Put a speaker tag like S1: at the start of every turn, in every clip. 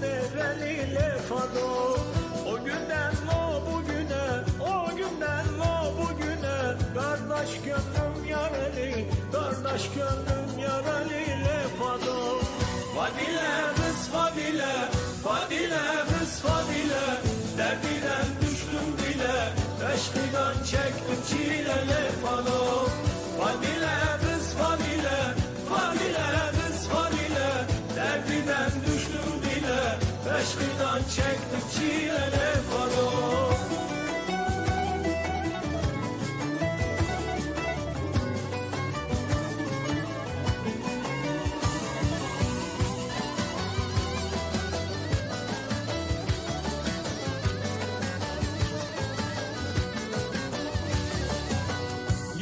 S1: nereli lefado O günden o bugüne O günden o bugüne. Kardeş gönlüm yareli Kardeş gönlüm yareli lefado Fadile kız Fadile Fadile kız Fadile. Derdiden düştüm bile Eşkıdan çektim çile lefado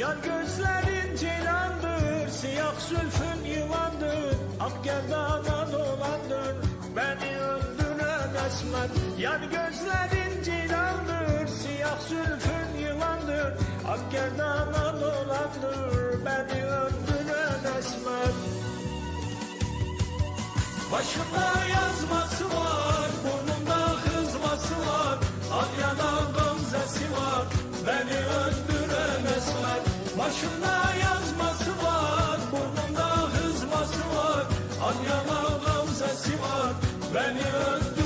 S1: Yar gözlerin ceylandır, siyah sülfün yılandır, ak gerdana yalanlar Yar gözlerin cilandır Siyah zülfün yılandır. Ak gerdana dolandır Beni öldüren esmer Başımda yazması var Burnumda hızması var. Ak yana gamzesi var Beni öldüren esmer Başımda yazması var Burnumda hızması var. Ak yana var Beni öldüren